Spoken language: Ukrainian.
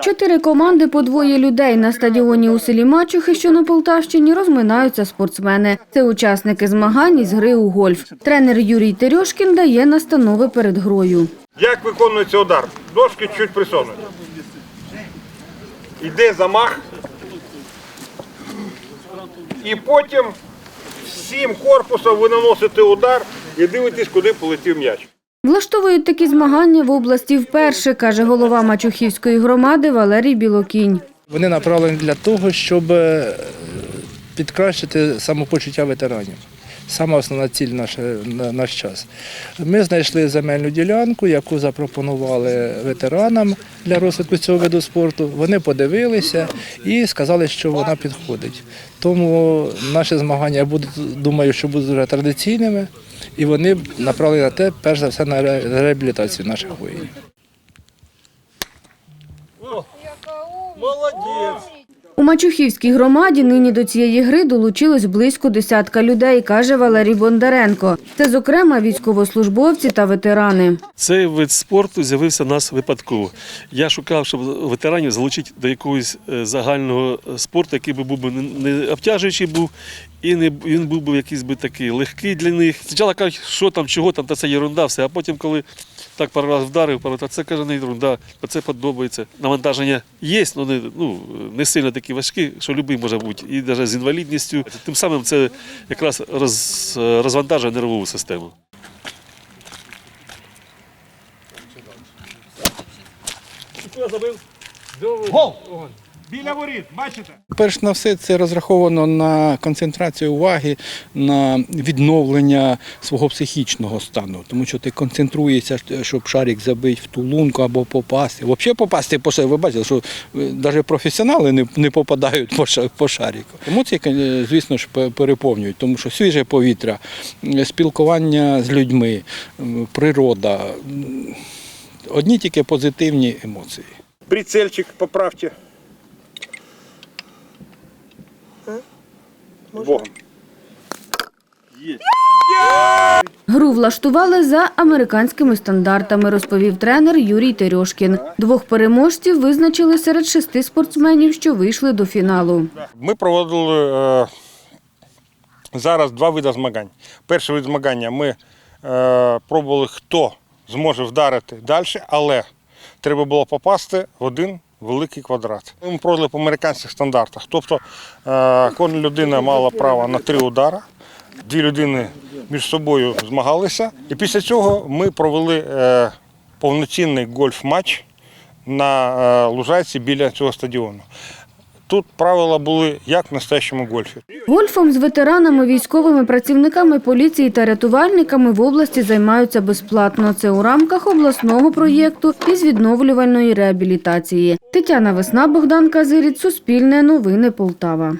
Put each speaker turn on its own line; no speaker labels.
Чотири команди по двоє людей на стадіоні у селі Мачухи, що на Полтавщині, розминаються спортсмени. Це учасники змагань із гри у гольф. Тренер Юрій Терьошкін дає настанови перед грою.
Як виконується удар? Дошки чуть присунуть. Йде замах. І потім всім корпусом ви наносите удар і дивитесь, куди полетів м'яч.
Влаштовують такі змагання в області вперше, каже голова Мачухівської громади Валерій Білокінь.
Вони направлені для того, щоб е, підкращити самопочуття ветеранів. Саме основна ціль наша, на наш час. Ми знайшли земельну ділянку, яку запропонували ветеранам для розвитку цього виду спорту. Вони подивилися і сказали, що вона підходить. Тому наші змагання будуть, думаю, що будуть вже традиційними, і вони направлені на те, перш за все, на реабілітацію наших воїнів.
Молодець!
У Мачухівській громаді нині до цієї гри долучилось близько десятка людей, каже Валерій Бондаренко. Це, зокрема, військовослужбовці та ветерани.
Цей вид спорту з'явився в нас випадково. Я шукав, щоб ветеранів залучити до якогось е, загального спорту, який би був не- не обтяжуючий був, і не він був би якийсь би такий легкий для них. Спочатку кажуть, що там, чого там, та це ерунда, все. А потім, коли так пару разів вдарив, пару, та це каже, не ерунда, це подобається. Навантаження є, але не, ну, не сильно такі важкі, що будь-який може бути. І навіть з інвалідністю. Тим самим це якраз роз, розвантажує нервову систему.
Гол! Біля воріт, бачите?
Перш на все, це розраховано на концентрацію уваги, на відновлення свого психічного стану, тому що ти концентруєшся, щоб шарик забити в ту лунку або попасти. Взагалі попасти по шарику. Ви бачите, що навіть професіонали не, не попадають по, ша- шарику. Емоції, е, звісно ж, переповнюють, тому що свіже повітря, е, спілкування з людьми, природа. Одні тільки позитивні емоції.
Прицельчик поправте. Богом.
Гру влаштували за американськими стандартами, розповів тренер Юрій Терьошкін. Двох переможців визначили серед шести спортсменів, що вийшли до фіналу.
Ми проводили е, зараз два види змагань. Перший вид змагання ми е, пробували, хто зможе вдарити далі, але треба було попасти в один великий квадрат. Ми продали по американських стандартах. Тобто е, кожна людина мала право на три удари, дві людини між собою змагалися. І після цього ми провели е, повноцінний гольф-матч на е, лужайці біля цього стадіону. Тут правила були як в настоящому гольфі.
Гольфом з ветеранами, військовими працівниками поліції та рятувальниками в області займаються безплатно. Це у рамках обласного проєкту із відновлювальної реабілітації. Тетяна Весна, Богдан Казиріць, Суспільне новини Полтава.